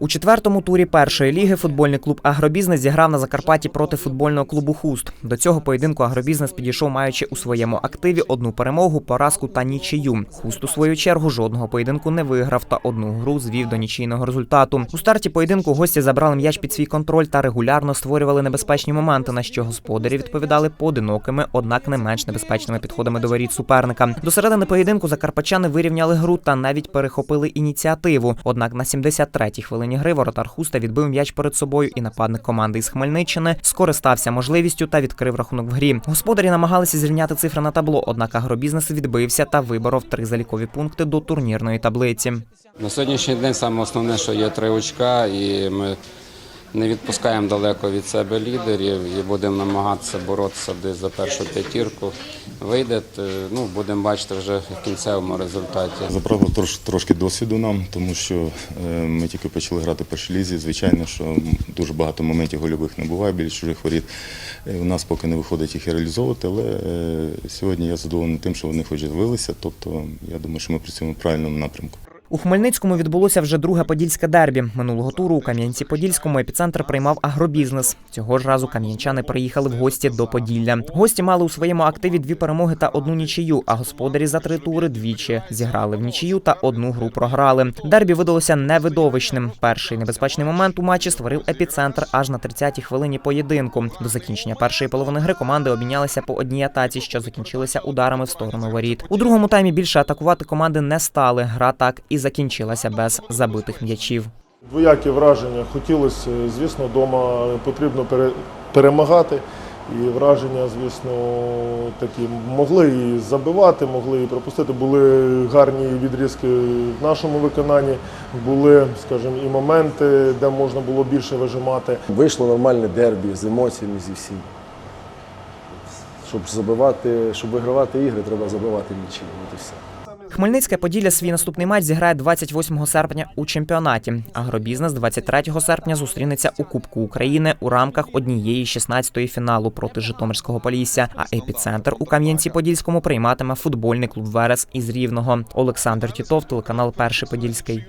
У четвертому турі першої ліги футбольний клуб Агробізнес зіграв на Закарпатті проти футбольного клубу Хуст. До цього поєдинку Агробізнес підійшов, маючи у своєму активі одну перемогу, поразку та нічию. Хуст у свою чергу жодного поєдинку не виграв та одну гру звів до нічийного результату. У старті поєдинку гості забрали м'яч під свій контроль та регулярно створювали небезпечні моменти, на що господарі відповідали поодинокими, однак не менш небезпечними підходами до воріт суперника. До середини поєдинку закарпачани вирівняли гру та навіть перехопили ініціативу. Однак на 73-й хвилині гри воротар Хуста відбив м'яч перед собою, і нападник команди із Хмельниччини скористався можливістю та відкрив рахунок в грі. Господарі намагалися зрівняти цифри на табло, однак агробізнес відбився та виборов три залікові пункти до турнірної таблиці. На сьогоднішній день саме основне, що є три очка, і ми не відпускаємо далеко від себе лідерів і будемо намагатися боротися десь за першу п'ятірку. Вийде, ну, будемо бачити вже в кінцевому результаті. Забрало трош, трошки досвіду нам, тому що е, ми тільки почали грати в лізі. Звичайно, що дуже багато моментів гольових не буває біля чужих воріт. Е, У нас поки не виходить їх реалізовувати, але е, сьогодні я задоволений тим, що вони хоч з'явилися. Тобто, я думаю, що ми працюємо в правильному напрямку. У Хмельницькому відбулося вже друге подільське дербі. Минулого туру у Кам'янці-Подільському епіцентр приймав агробізнес. Цього ж разу кам'янчани приїхали в гості до Поділля. Гості мали у своєму активі дві перемоги та одну нічию. А господарі за три тури двічі зіграли в нічию та одну гру програли. Дербі видалося невидовищним. Перший небезпечний момент у матчі створив епіцентр аж на 30-й хвилині поєдинку. До закінчення першої половини гри команди обмінялися по одній атаці, що закінчилися ударами в сторону воріт. У другому таймі більше атакувати команди не стали. Гра так і закінчилася без забитих м'ячів. Двоякі враження. Хотілося, звісно, вдома потрібно перемагати. І враження, звісно, такі могли і забивати, могли і пропустити. Були гарні відрізки в нашому виконанні, були, скажімо, і моменти, де можна було більше вижимати. Вийшло нормальне дербі з емоціями зі всім. Щоб забивати, щоб вигравати ігри, треба забивати м'ячі. От і все. Хмельницьке Поділля свій наступний матч зіграє 28 серпня у чемпіонаті. Агробізнес 23 серпня зустрінеться у Кубку України у рамках однієї 16-ї фіналу проти Житомирського Полісся. А епіцентр у Кам'янці-Подільському прийматиме футбольний клуб Верес із Рівного. Олександр Тітов, телеканал Перший Подільський.